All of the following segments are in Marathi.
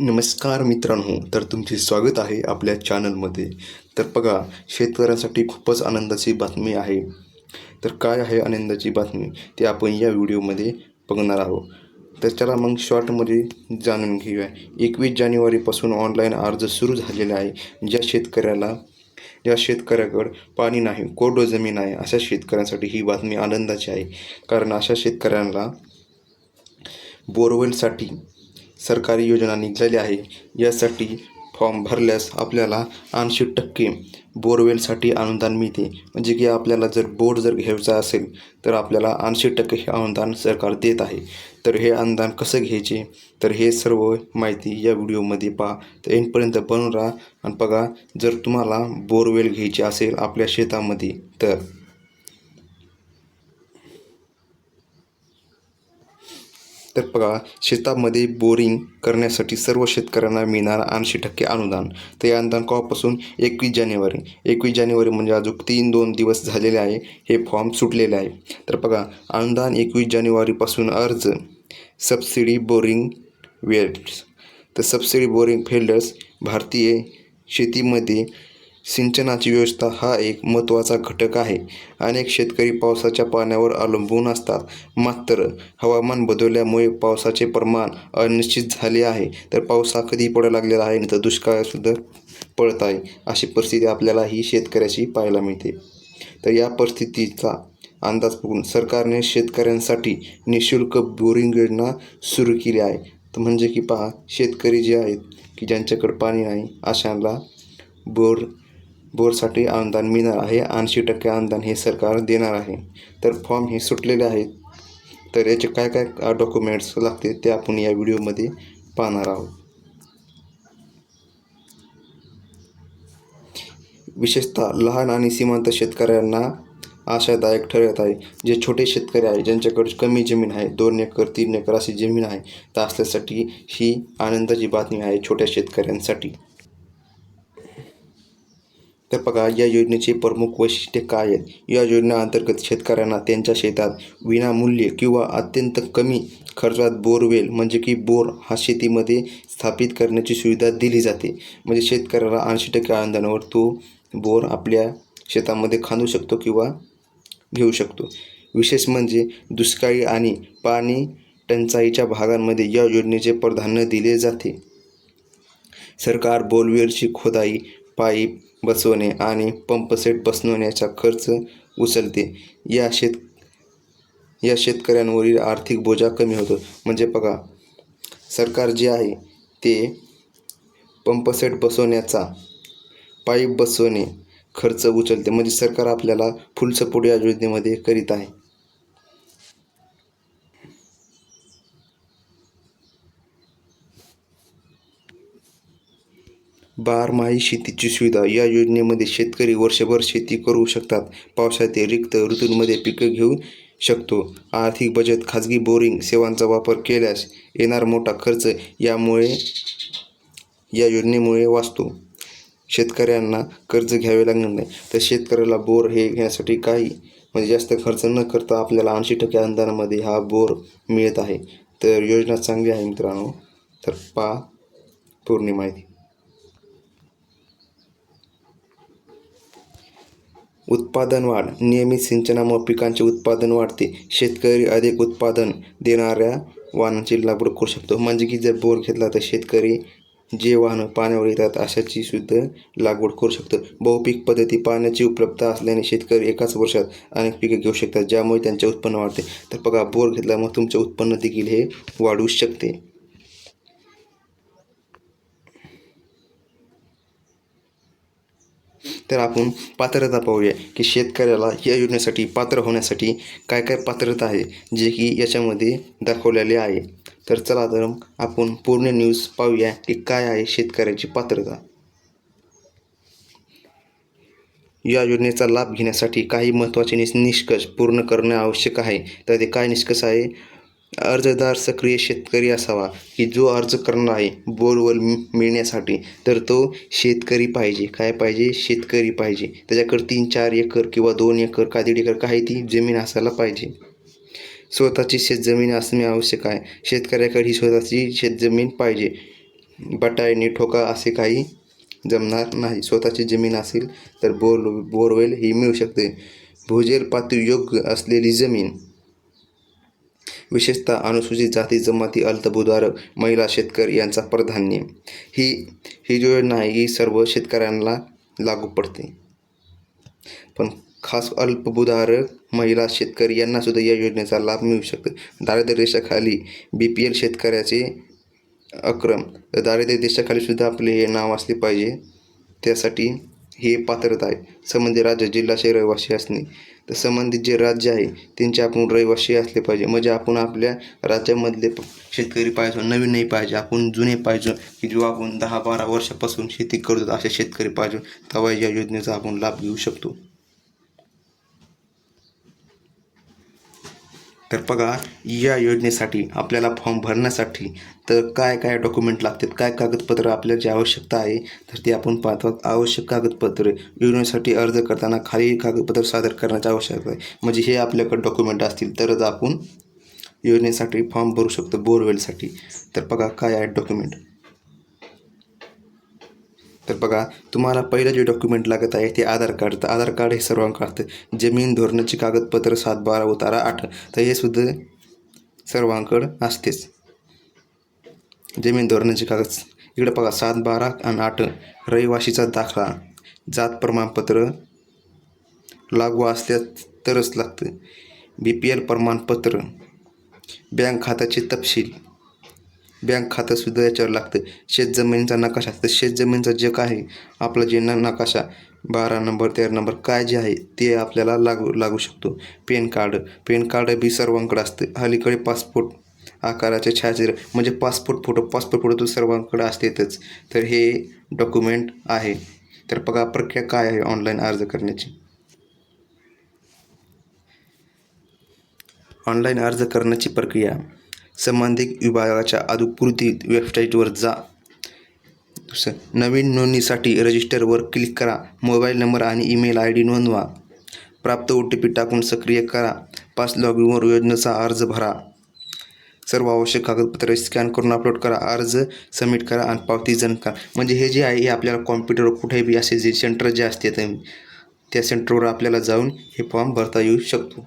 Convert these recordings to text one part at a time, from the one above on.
नमस्कार मित्रांनो तर तुमचे स्वागत आहे आपल्या चॅनलमध्ये. तर बघा शेतकऱ्यांसाठी खूपच आनंदाची बातमी आहे. तर काय आहे आनंदाची बातमी? ते आपण या व्हिडिओमध्ये बघणार आहोत. तर चला मग शॉर्टमध्ये जाणून घेऊया. एकवीस जानेवारीपासून ऑनलाईन अर्ज सुरू झालेला आहे. ज्या शेतकऱ्याला ज्या शेतकऱ्याकडं पाणी नाही कोरडो जमीन आहे अशा शेतकऱ्यांसाठी ही बातमी आनंदाची आहे. कारण अशा शेतकऱ्यांना बोरवेलसाठी सरकारी योजना निघालेली आहे. यासाठी फॉर्म भरल्यास आपल्याला ऐंशी टक्के बोरवेलसाठी अनुदान मिळते. म्हणजे की आपल्याला जर बोर जर घ्यायचा असेल तर आपल्याला ऐंशी टक्के हे अनुदान सरकार देत आहे. तर हे अनुदान कसं घ्यायचे? तर हे सर्व माहिती या व्हिडिओमध्ये पहा. तर एंडपर्यंत बनून राहा. आणि बघा जर तुम्हाला बोरवेल घ्यायची असेल आपल्या शेतामध्ये तर तर बघा शेतामध्ये बोरिंग करण्यासाठी सर्व शेतकऱ्यांना मिळणार ऐंशी टक्के अनुदान. तर अनुदान कॉपासून एकवीस जानेवारी. एकवीस जानेवारी म्हणजे अजून तीन दोन दिवस झालेले आहे. हे फॉर्म सुटलेले आहे. तर बघा अनुदान एकवीस जानेवारीपासून अर्ज. सबसिडी बोरिंग वेल्स तर सबसिडी बोरिंग फिल्डर्स भारतीय शेतीमध्ये सिंचनाची व्यवस्था हा एक महत्त्वाचा घटक आहे. अनेक शेतकरी पावसाच्या पाण्यावर अवलंबून असतात. मात्र हवामान बदलल्यामुळे पावसाचे प्रमाण अनिश्चित झाले आहे. तर पाऊस हा कधी पडायला लागलेला आहे नंतर तर दुष्काळसुद्धा पडत आहे अशी परिस्थिती आपल्याला ही शेतकऱ्याची पाहायला मिळते. तर या परिस्थितीचा अंदाज बघून सरकारने शेतकऱ्यांसाठी निशुल्क बोरिंग योजना सुरू केली आहे. तर म्हणजे की पहा शेतकरी जे आहेत की ज्यांच्याकडे पाणी नाही अशांना बोर बोरसाठी अनुदान मिळणार आहे. ऐंशी टक्के अनुदान हे सरकार देणार आहे. तर फॉर्म हे सुटलेले आहेत. तर याचे काय काय डॉक्युमेंट्स लागते ते आपण या व्हिडिओमध्ये पाहणार आहोत. विशेषतः लहान आणि सीमांत शेतकऱ्यांना आशादायक ठरत आहे. जे छोटे शेतकरी आहे ज्यांच्याकडे कमी जमीन आहे दोन एकर तीन एकर अशी जमीन आहे तर असल्यासाठी ही आनंदाची बातमी आहे छोट्या शेतकऱ्यांसाठी. तर बघा या योजनेचे प्रमुख वैशिष्ट्ये काय आहेत? या योजनेअंतर्गत शेतकऱ्यांना त्यांच्या शेतात विनामूल्य किंवा अत्यंत कमी खर्चात बोरवेल म्हणजे की बोर हा शेतीमध्ये स्थापित करण्याची सुविधा दिली जाते. म्हणजे शेतकऱ्याला ऐंशी टक्के अनुदानावर तो बोर आपल्या शेतामध्ये खांदू शकतो किंवा घेऊ शकतो. विशेष म्हणजे दुष्काळी आणि पाणी टंचाईच्या भागांमध्ये या योजनेचे प्राधान्य दिले जाते. सरकार बोरवेलची खोदाई पाईप बसवणे आणि पंपसेट बसवण्याचा खर्च उचलते. या शेत या शेतकऱ्यांवरील आर्थिक बोजा कमी होतो. म्हणजे बघा सरकार जे आहे ते पंपसेट बसवण्याचा पाईप बसवणे खर्च उचलते. म्हणजे सरकार आपल्याला फुल सपोर्ट या योजनेमध्ये करीत आहे. बारमाही शेतीची सुविधा या योजनेमध्ये शेतकरी वर्षभर शेती करू शकतात. पावसाळ्यातील रिक्त ऋतूंमध्ये पिकं घेऊ शकतो. आर्थिक बचत खाजगी बोरिंग सेवांचा वापर केल्यास येणार मोठा खर्च यामुळे या योजनेमुळे वाचतो. शेतकऱ्यांना कर्ज घ्यावे लागणार नाही. तर शेतकऱ्याला बोर हे घेण्यासाठी काही म्हणजे जास्त खर्च न करता आपल्याला ऐंशी टक्के अनुदानामध्ये हा बोर मिळत आहे. तर योजना चांगली आहे मित्रांनो. तर पा पूर्ण माहिती. उत्पादन वाढ. नियमित सिंचनामुळे पिकांचे उत्पादन वाढते. शेतकरी अधिक उत्पादन देणाऱ्या वाहनांची लागवड करू शकतो. म्हणजे की जर बोर घेतला तर शेतकरी जे वाहनं पाण्यावर येतात अशाची सुद्धा लागवड करू शकतो. बहुपीक पद्धती पाण्याची उपलब्धता असल्याने शेतकरी एकाच वर्षात अनेक पिकं घेऊ शकतात ज्यामुळे त्यांचे उत्पन्न वाढते. तर बघा बोर घेतल्यामुळे तुमचे उत्पन्न देखील हे वाढू शकते. तर आपण पात्रता पाहूया की शेतकऱ्याला या योजनेसाठी पात्र होण्यासाठी काय काय पात्रता आहे जे की याच्यामध्ये दाखवलेले आहे. तर चला तर मग आपण पूर्ण न्यूज पाहूया की काय आहे शेतकऱ्याची पात्रता. या योजनेचा लाभ घेण्यासाठी काही महत्त्वाचे निस निष्कर्ष पूर्ण करणे आवश्यक आहे. तर ते काय निष्कर्ष आहे? अर्जदार सक्रिय शेतकरी असावा. की जो अर्ज करणार आहे बोरवेल मिळण्यासाठी तर तो शेतकरी पाहिजे. काय पाहिजे? शेतकरी पाहिजे. त्याच्याकडे तीन चार एकर किंवा दोन एकर का दीड एकर काही ती जमीन असायला पाहिजे. स्वतःची शेतजमीन असणे आवश्यक आहे. शेतकऱ्याकडे ही स्वतःची शेतजमीन पाहिजे. बटायनी ठोका असे काही जमणार नाही. स्वतःची जमीन असेल तर बोर बोरवेल ही मिळू शकते. भूजल पातळी योग्य असलेली जमीन विशेषतः अनुसूचित जाती जमाती अल्पभूधारक महिला शेतकरी यांचा प्राधान्य. ही ही जो योजना आहे ही सर्व शेतकऱ्यांना लागू पडते. पण खास अल्पभूधारक महिला शेतकरी यांना सुद्धा या योजनेचा लाभ मिळू शकतो. दारिद्र्य रेषाखाली बी पी एल शेतकऱ्याचे अक्रम. तर दारिद्र्य देशाखाली सुद्धा आपले हे नाव असले पाहिजे. त्यासाठी हे पात्रता आहे. संबंधित राज्य जिल्ह्याचे रहिवासी असणे. तर संबंधित जे राज्य आहे त्यांचे आपण रहिवासी असले पाहिजे. म्हणजे आपण आपल्या राज्यामधले शेतकरी पाहिजे नवीन नाही पाहिजे. आपण जुने पाहिजे की जो आपण दहा बारा वर्षापासून शेती करतो असे शेतकरी पाहिजे. तेव्हा या योजनेचा आपण लाभ घेऊ शकतो. तर बघा या योजनेसाठी आपल्याला फॉर्म भरण्यासाठी तर काय काय डॉक्युमेंट लागतात काय कागदपत्र आपल्याला जी आवश्यकता आहे तर ते आपण पाहतो. आवश्यक कागदपत्रे योजनेसाठी अर्ज करताना खाली कागदपत्र सादर करण्याची आवश्यकता आहे. म्हणजे हे आपल्याकडे डॉक्युमेंट असतील तरच आपण योजनेसाठी फॉर्म भरू शकतो बोरवेलसाठी. तर बघा काय आहेत डॉक्युमेंट? तर बघा तुम्हाला पहिलं जे डॉक्युमेंट लागत आहे ते आधार कार्ड. तर आधार कार्ड हे सर्वांकडे जमीन धोरणाची कागदपत्र सात बारा उतारा आठ. तर हे सुद्धा सर्वांकडं असतेच. जमीन धोरणाची कागद. इकडे बघा सात बारा आणि आठ. रहिवाशीचा दाखला. जात प्रमाणपत्र लागू असल्यास तरच लागतं. बी पी एल प्रमाणपत्र. बँक खात्याचे तपशील. बँक खातंसुद्धा याच्यावर लागतं. शेतजमिनीचा नकाशा. तर शेतजमिनीचा जे काय आहे आपलं जे न नकाशा बारा नंबर तेरा नंबर काय जे आहे ते आपल्याला लागू लागू शकतो. PAN card. पॅन कार्ड बी सर्वांकडे असतं. अलीकडे पासपोर्ट आकाराचे छायाचित्र म्हणजे पासपोर्ट फोटो. पासपोर्ट फोटो तर सर्वांकडे असतेच तर हे डॉक्युमेंट आहे. तर बघा प्रक्रिया काय आहे ऑनलाईन अर्ज करण्याची. ऑनलाईन अर्ज करण्याची प्रक्रिया. संबंधित विभागाच्या अधिकृत वेबसाईटवर जा. दुसरं नवीन नोंदणीसाठी रजिस्टरवर क्लिक करा. मोबाईल नंबर आणि ईमेल आय डी नोंदवा. प्राप्त ओ टी पी टाकून सक्रिय करा. पाच लॉगिनवर योजनेचा अर्ज भरा. सर्व आवश्यक कागदपत्रे स्कॅन करून अपलोड करा. अर्ज सबमिट करा आणि पावती जण करा. म्हणजे हे जे आहे हे आपल्याला कॉम्प्युटरवर कुठेही बी असे जे सेंटर जे असते त्या सेंटरवर आपल्याला जाऊन हे फॉर्म भरता येऊ शकतो.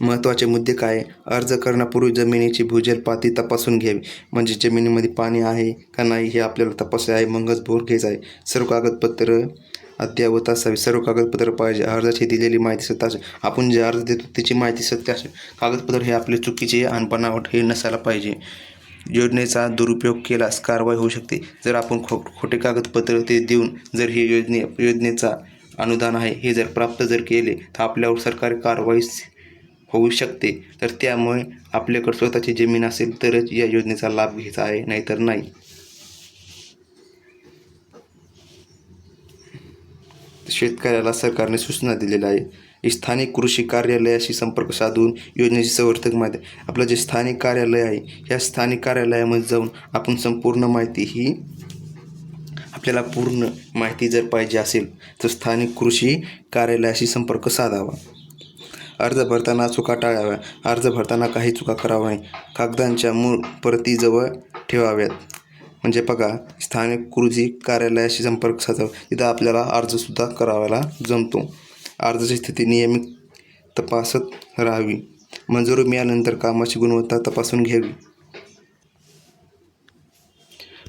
महत्त्वाचे मुद्दे काय? अर्ज करण्यापूर्वी जमिनीची भूजल पाती तपासून घ्यावी. म्हणजे जमिनीमध्ये पाणी आहे का नाही हे आपल्याला तपासले आहे. मगच बोर घ्यायचा आहे. सर्व कागदपत्र अद्ययावत असावी. सर्व कागदपत्र पाहिजे. अर्जाची दिलेली माहिती सत्य असेल. आपण जे अर्ज देतो त्याची माहिती सत्य असेल. कागदपत्र हे आपले चुकीचे आणि बनावट हे नसायला पाहिजे. योजनेचा दुरुपयोग केल्यास कारवाई होऊ शकते. जर आपण खो खोटे कागदपत्र ते देऊन जर हे योजने योजनेचा अनुदान आहे हे जर प्राप्त जर केले तर आपल्यावर सरकारी कारवाई होऊ शकते. तर त्यामुळे आपल्याकडे स्वतःची जमीन असेल तरच या योजनेचा लाभ घ्यायचा आहे नाहीतर नाही. शेतकऱ्याला सरकारने सूचना दिलेल्या आहे स्थानिक कृषी कार्यालयाशी संपर्क साधून योजनेची समर्थक माहिती आपलं जे स्थानिक कार्यालय आहे या स्थानिक कार्यालयामध्ये जाऊन आपण संपूर्ण माहिती ही आपल्याला पूर्ण माहिती जर पाहिजे असेल तर स्थानिक कृषी कार्यालयाशी संपर्क साधावा. अर्ज भरताना चुका टाळाव्या अर्ज भरताना काही चुका कराव्या नाही कागदांच्या मूळ प्रतीजवळ ठेवाव्यात. म्हणजे बघा स्थानिक कृषी कार्यालयाशी संपर्क साधावा. तिथं आपल्याला अर्जसुद्धा करावायला जमतो. अर्जाची स्थिती नियमित तपासत राहावी. मंजुरी मिळाल्यानंतर कामाची गुणवत्ता तपासून घ्यावी.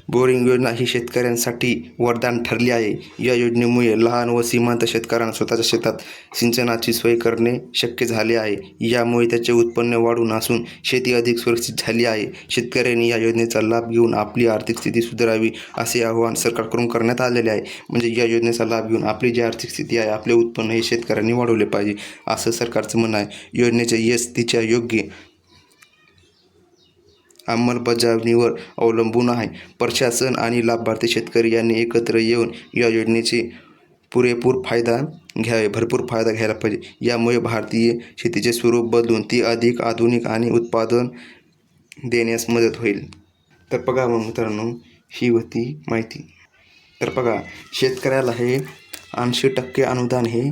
बोरिंग योजना ही शेतकऱ्यांसाठी वरदान ठरली आहे. या योजनेमुळे लहान व सीमांत शेतकऱ्यांना स्वतःच्या शेतात सिंचनाची सोय करणे शक्य झाले आहे. यामुळे त्याचे उत्पन्न वाढून असून शेती अधिक सुरक्षित झाली आहे. शेतकऱ्यांनी या योजनेचा लाभ घेऊन आपली आर्थिक स्थिती सुधारावी असे आवाहन सरकारकडून करण्यात आलेले आहे. म्हणजे या योजनेचा लाभ घेऊन आपली जी आर्थिक स्थिती आहे आपले उत्पन्न हे शेतकऱ्यांनी वाढवले पाहिजे असं सरकारचं म्हणणं आहे. योजनेच्या यश तिच्या योग्य अंमलबजावणीवर अवलंबून आहे. प्रशासन आणि लाभार्थी शेतकरी यांनी एकत्र येऊन या योजनेची पुरेपूर फायदा घ्यावे भरपूर फायदा घ्यायला पाहिजे. यामुळे भारतीय शेतीचे स्वरूप बदलून ती अधिक आधुनिक आणि उत्पादन देण्यास मदत होईल. तर बघा मग मित्रांनो ही होती माहिती. तर बघा शेतकऱ्याला हे ऐंशी टक्के अनुदान हे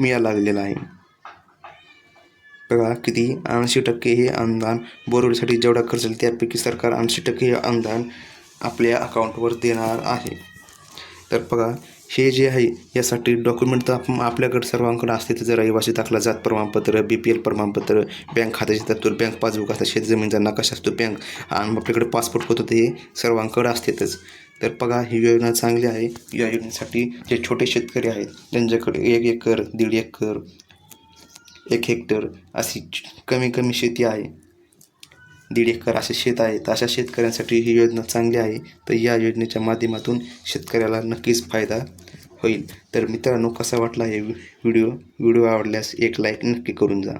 मिळायला लागलेलं आहे. बघा किती ऐंशी टक्के हे अनुदान बोरवेलीसाठी जेवढा खर्च येईल त्यापैकी सरकार ऐंशी टक्के हे अनुदान आपल्या अकाउंटवर देणार आहे. तर बघा हे जे आहे यासाठी डॉक्युमेंट तर आपण आपल्याकडे सर्वांकडे असते तर रहिवासी दाखला जात प्रमाणपत्र बी पी एल प्रमाणपत्र बँक खात्याची तरतूद बँक पासबुक असतात शेतजमिनीचा नकाशा असतो बँक आणि आपल्याकडे पासपोर्ट होतं ते सर्वांकडे असतेच तर बघा ही योजना चांगली आहे. या योजनेसाठी जे छोटे शेतकरी आहेत त्यांच्याकडे एक एकर दीड एकर एक हेक्टर अशी कमी कमी शेती आहे. दीड एकर असे शेत आहे. तर अशा शेतकऱ्यांसाठी ही योजना चांगली आहे. तर या योजनेच्या माध्यमातून शेतकऱ्याला नक्कीच फायदा होईल. तर मित्रांनो कसा वाटला हे व्हिडिओ? व्हिडिओ आवडल्यास एक लाईक नक्की करून जा.